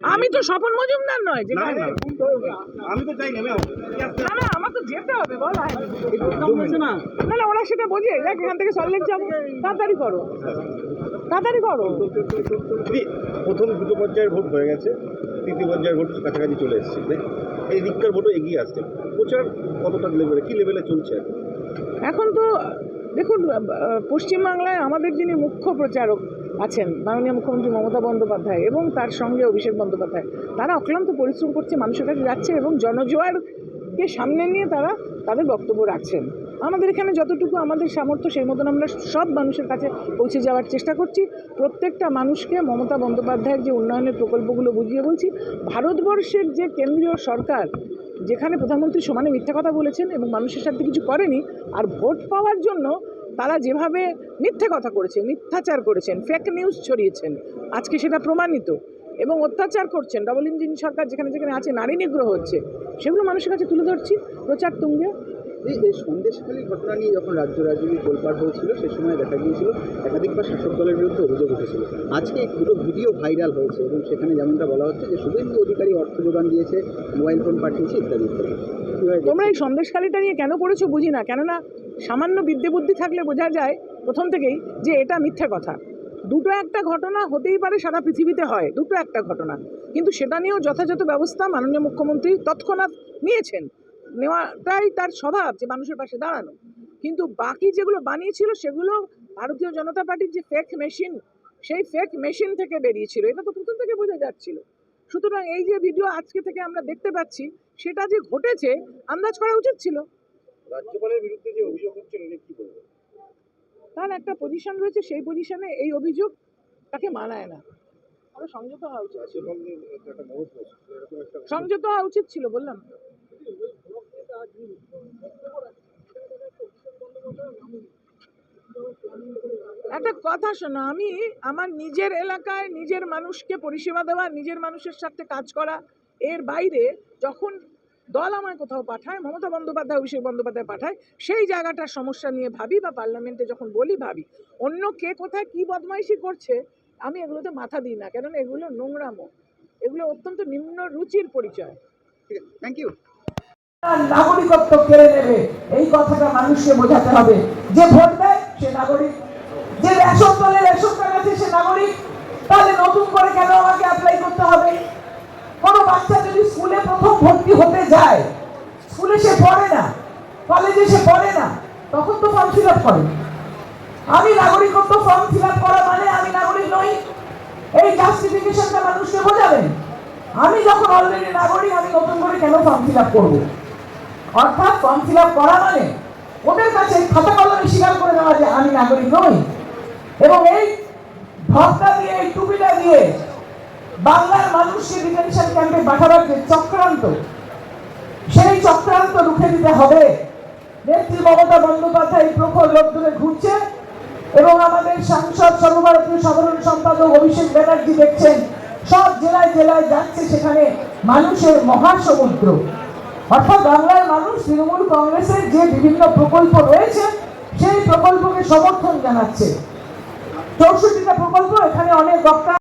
আমি তো স্বপন মজুমদার নয় যে। আমি তো চাই না না না আমার তো যেতে হবে বল। না। না ওরা সেটা বোঝে দেখ এখান থেকে সল্লেক যাব। তাড়াতাড়ি করো। তাড়াতাড়ি করো। প্রথম দুটো পর্যায়ের ভোট হয়ে গেছে তৃতীয় পর্যায়ের ভোট কাছাকাছি চলে এসেছে? এই দিককার ভোটও এগিয়ে আসছে। প্রচার কতটা লেভেলে কি লেভেলে চলছে এখন? তো দেখুন পশ্চিমবাংলায় আমাদের যিনি মুখ্য প্রচারক আছেন মাননীয় মুখ্যমন্ত্রী মমতা বন্দ্যোপাধ্যায় এবং তার সঙ্গে অভিষেক বন্দ্যোপাধ্যায়। তারা অক্লান্ত পরিশ্রম করছে, মানুষের কাছে যাচ্ছে এবং জনজোয়ারকে সামনে নিয়ে তারা তাদের বক্তব্য রাখছেন। আমাদের এখানে যতটুকু আমাদের সামর্থ্য, সেই মতন আমরা সব মানুষের কাছে পৌঁছে যাওয়ার চেষ্টা করছি। প্রত্যেকটা মানুষকে মমতা বন্দ্যোপাধ্যায়ের যে উন্নয়নের প্রকল্পগুলো বুঝিয়ে বলছি, ভারতবর্ষের যে কেন্দ্রীয় সরকার, যেখানে প্রধানমন্ত্রী সমানে মিথ্যা কথা বলেছেন এবং মানুষের সাথে কিছু করেনি, আর ভোট পাওয়ার জন্য তারা যেভাবে মিথ্যে কথা করেছে, মিথ্যাচার করেছেন ফেক নিউজ ছড়িয়েছেন, আজকে সেটা প্রমাণিত এবং অত্যাচার করছেন ডবল ইঞ্জিন সরকার যেখানে যেখানে আছে, নারী নিগ্রহ হচ্ছে, সেগুলো মানুষের কাছে তুলে ধরছি। প্রচার তুঙ্গে। এই সন্দেশখালী ঘটনা নিয়ে যখন রাজ্য রাজনীতি তোলপাড় হয়েছিল, সে সময় দেখা গিয়েছিল একাধিকবার শাসক দলের বিরুদ্ধে অভিযোগ উঠেছিল। আজকে দুটো ভিডিও ভাইরাল হয়েছে এবং সেখানে যেমনটা বলা হচ্ছে যে শুভেন্দু অধিকারী অর্থ যোগান দিয়েছে মোবাইল ফোন পাঠিয়েছে, ইত্যাদি ইত্যাদি। তোমরা এই সন্দেশখালিটা নিয়ে কেন করেছ বুঝি না? কেননা সামান্য বিদ্যে বুদ্ধি থাকলে বোঝা যায় প্রথম থেকেই যে এটা মিথ্যে কথা। দুটো একটা ঘটনা হতেই পারে সারা পৃথিবীতে হয়, দুটো একটা ঘটনা। কিন্তু সেটা নিয়েও যথাযথ ব্যবস্থা মাননীয় মুখ্যমন্ত্রী তৎক্ষণাৎ নিয়েছেন। নেওয়াটাই তার স্বভাব যে মানুষের পাশে দাঁড়ানো। কিন্তু বাকি যেগুলো বানিয়েছিল সেগুলো ভারতীয় জনতা পার্টির যে ফেক মেশিন সেই ফেক মেশিন থেকে বেরিয়েছিল। এটা তো প্রথম থেকে বোঝা যাচ্ছিল। সুতরাং এই যে ভিডিও আজকে থেকে আমরা দেখতে পাচ্ছি সেটা যে ঘটেছে আন্দাজ করা উচিত ছিল? রাজ্যপালের বিরুদ্ধে যে অভিযোগ হচ্ছে কি তার একটা পজিশন রয়েছে সেই পজিশনে এই অভিযোগ তাকে মানায় না। সংযত হওয়া উচিত ছিল। সংযত হওয়া উচিত ছিল বললাম। একটা কথা শোনো আমি আমার নিজের এলাকায় নিজের মানুষকে পরিষেবা দেওয়া নিজের মানুষের সাথে কাজ করা এর বাইরে যখন দল আমায় কোথাও পাঠায় মমতা বন্দ্যোপাধ্যায় অভিষেক বন্দ্যোপাধ্যায় পাঠায় সেই জায়গাটার সমস্যা নিয়ে ভাবি বা পার্লামেন্টে যখন বলি ভাবি অন্য কে কোথায় কি বদমাইশি করছে আমি এগুলোতে মাথা দিই না কেননা এগুলো নোংরামো এগুলো অত্যন্ত নিম্ন রুচির পরিচয়। থ্যাংক ইউ নাগরিকত্ব কেড়ে নেবে এই কথাটা মানুষকে বোঝাতে হবে। যে ভোট দেয় সে নাগরিক। যে রেশন দলে রেশন কার্ড আছে, সে নাগরিক, তাহলে নতুন করে কেন আমাকে অ্যাপ্লাই করতে হবে? কোনো বাচ্চা যদি স্কুলে প্রথম ভর্তি হতে যায় স্কুলে সে পড়ে না কলেজে সে পড়ে না, তখন তো ফর্ম ফিল আপ করে। আমি নাগরিকত্ব ফর্ম ফিল আপ করা মানে আমি নাগরিক নই। এই জাস্টিফিকেশনটা মানুষকে বোঝাবেন। আমি যখন অলরেডি নাগরিক, আমি নতুন করে কেন ফর্ম ফিল আপ করব? অর্থাৎ ফর্ম ফিল আপ করা মানে ওদের কাছে খাতা কলমে স্বীকার করে নেওয়া যে আমি নাগরিক নই। ভক্তা দিয়ে এই টুপিটা দিয়ে বাংলার মানুষকে ডিটেনশন ক্যাম্পে পাঠাবার যে চক্রান্ত, সেই চক্রান্ত রুখে দিতে হবে। নেত্রী মমতা বন্দ্যোপাধ্যায় এই প্রখর লোকদূরে ঘুরছে এবং আমাদের সাংসদ সর্বভারতীয় সাধারণ সম্পাদক অভিষেক ব্যানার্জি দেখছেন, সব জেলায় জেলায় যাচ্ছে সেখানে মানুষের মহাসমুদ্র। অর্থাৎ বাংলার মানুষ, তৃণমূল কংগ্রেসের যে বিভিন্ন প্রকল্প রয়েছে, সেই প্রকল্পকে সমর্থন জানাচ্ছে। চৌষট্টিটা প্রকল্প এখানে অনেক বক্তা